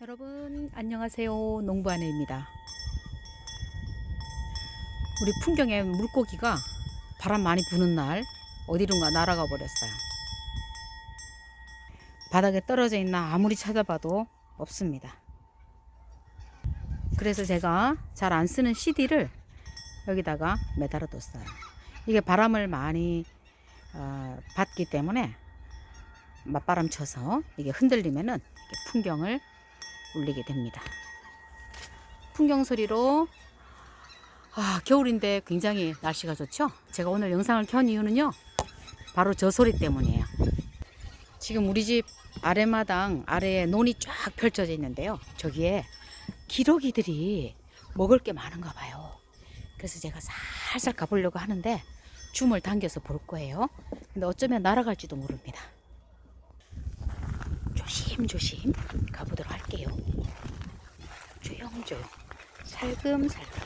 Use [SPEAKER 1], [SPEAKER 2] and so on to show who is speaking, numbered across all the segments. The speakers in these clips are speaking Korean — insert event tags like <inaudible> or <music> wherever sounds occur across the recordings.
[SPEAKER 1] 여러분 안녕하세요. 농부아내입니다. 우리 풍경에 물고기가 바람 많이 부는 날 어디론가 날아가 버렸어요. 바닥에 떨어져 있나 아무리 찾아봐도 없습니다. 그래서 제가 잘 안 쓰는 CD를 여기다가 매달아 뒀어요. 이게 바람을 많이 어, 받기 때문에 맞바람 쳐서 이게 흔들리면은 풍경을 울리게 됩니다. 풍경 소리로 아, 겨울인데 굉장히 날씨가 좋죠? 제가 오늘 영상을 켠 이유는요. 바로 저 소리 때문이에요. 지금 우리 집 아래마당 아래에 논이 쫙 펼쳐져 있는데요. 저기에 기러기들이 먹을 게 많은가 봐요. 그래서 제가 살살 가보려고 하는데 줌을 당겨서 볼 거예요. 근데 어쩌면 날아갈지도 모릅니다. 조심조심 가보도록 할게요. 조용조용, 살금살금.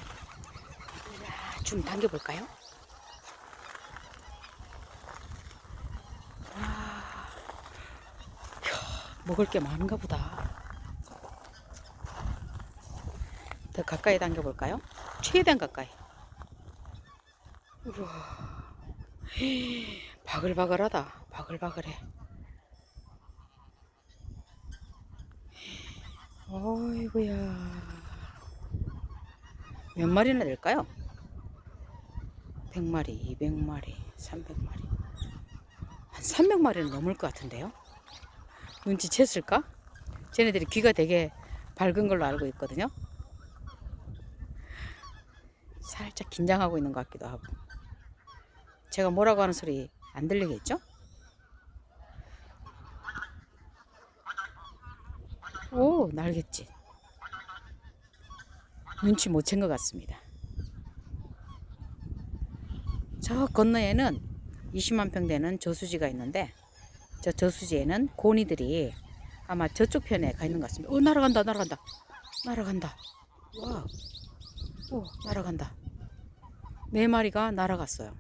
[SPEAKER 1] 자, 좀 당겨볼까요? 와, 이야, 먹을 게 많은가 보다. 더 가까이 당겨볼까요? 최대한 가까이. 우와, 바글바글하다. 바글바글해. 어이구야. 몇 마리나 될까요? 100마리, 200마리, 300마리. 한 300마리는 넘을 것 같은데요? 눈치챘을까? 쟤네들이 귀가 되게 밝은 걸로 알고 있거든요. 살짝 긴장하고 있는 것 같기도 하고. 제가 뭐라고 하는 소리 안 들리겠죠? 오, 날겠지. 눈치 못 챈 것 같습니다. 저 건너에는 20만 평 되는 저수지가 있는데 저 저수지에는 고니들이 아마 저쪽 편에 가 있는 것 같습니다. 어, 날아간다, 날아간다. 날아간다. 와. 오, 날아간다. 네 마리가 날아갔어요.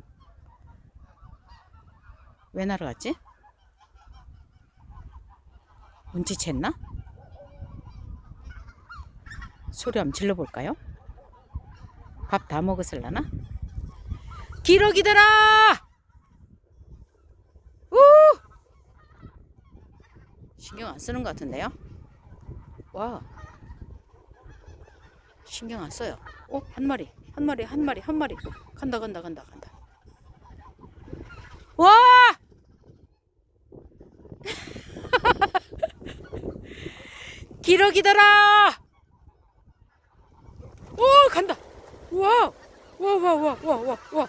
[SPEAKER 1] 왜 날아갔지? 눈치챘나? 소리 한번 질러볼까요? 밥 다 먹었을라나? 기러기들아! 우! 신경 안 쓰는 것 같은데요? 와. 신경 안 써요. 어, 한 마리, 한 마리, 한 마리, 한 마리. 간다, 간다, 간다, 간다. 와! <laughs> 기러기들아! 오 간다. 우와. 우와 우와 우와 우와 우와 우와.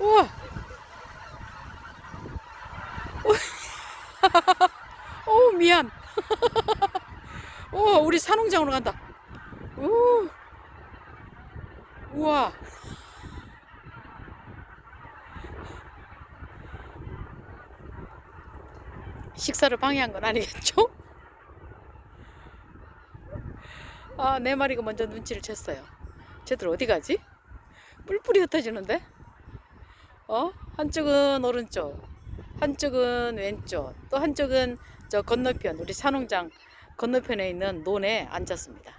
[SPEAKER 1] 우와. 오 <laughs> 미안. <laughs> 오 우리 산홍장으로 간다. 오. 우와. 식사를 방해한 건 아니겠죠? <laughs> 아, 네 마리가 먼저 눈치를 챘어요. 쟤들 어디 가지? 뿔뿔이 흩어지는데? 어? 한쪽은 오른쪽, 한쪽은 왼쪽, 또 한쪽은 저 건너편, 우리 산홍장 건너편에 있는 논에 앉았습니다.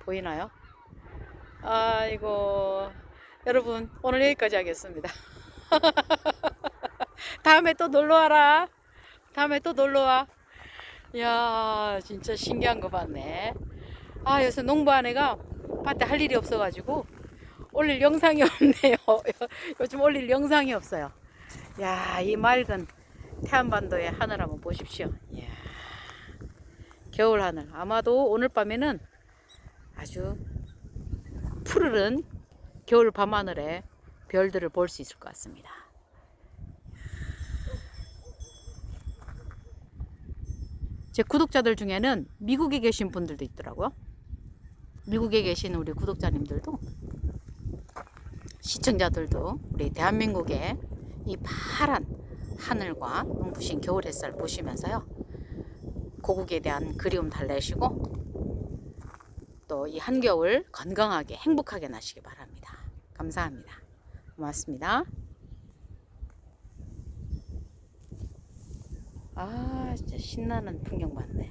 [SPEAKER 1] 보이나요? 아이고, 여러분, 오늘 여기까지 하겠습니다. <laughs> 다음에 또 놀러 와라. 다음에 또 놀러 와. 이야, 진짜 신기한 거 봤네. 아, 요새 농부 아내가 밭에 할 일이 없어가지고 올릴 영상이 <laughs> 없네요. 요즘 올릴 영상이 없어요. 야, 이 맑은 태안반도의 하늘 한번 보십시오. 이야, 겨울 하늘. 아마도 오늘 밤에는 아주 푸르른 겨울 밤하늘에 별들을 볼 수 있을 것 같습니다. 제 구독자들 중에는 미국에 계신 분들도 있더라고요. 미국에 계신 우리 구독자님들도 시청자들도 우리 대한민국의 이 파란 하늘과 눈부신 겨울 햇살 보시면서요 고국에 대한 그리움 달래시고 또 이 한겨울 건강하게 행복하게 나시기 바랍니다. 감사합니다. 고맙습니다. 아 진짜 신나는 풍경 봤네.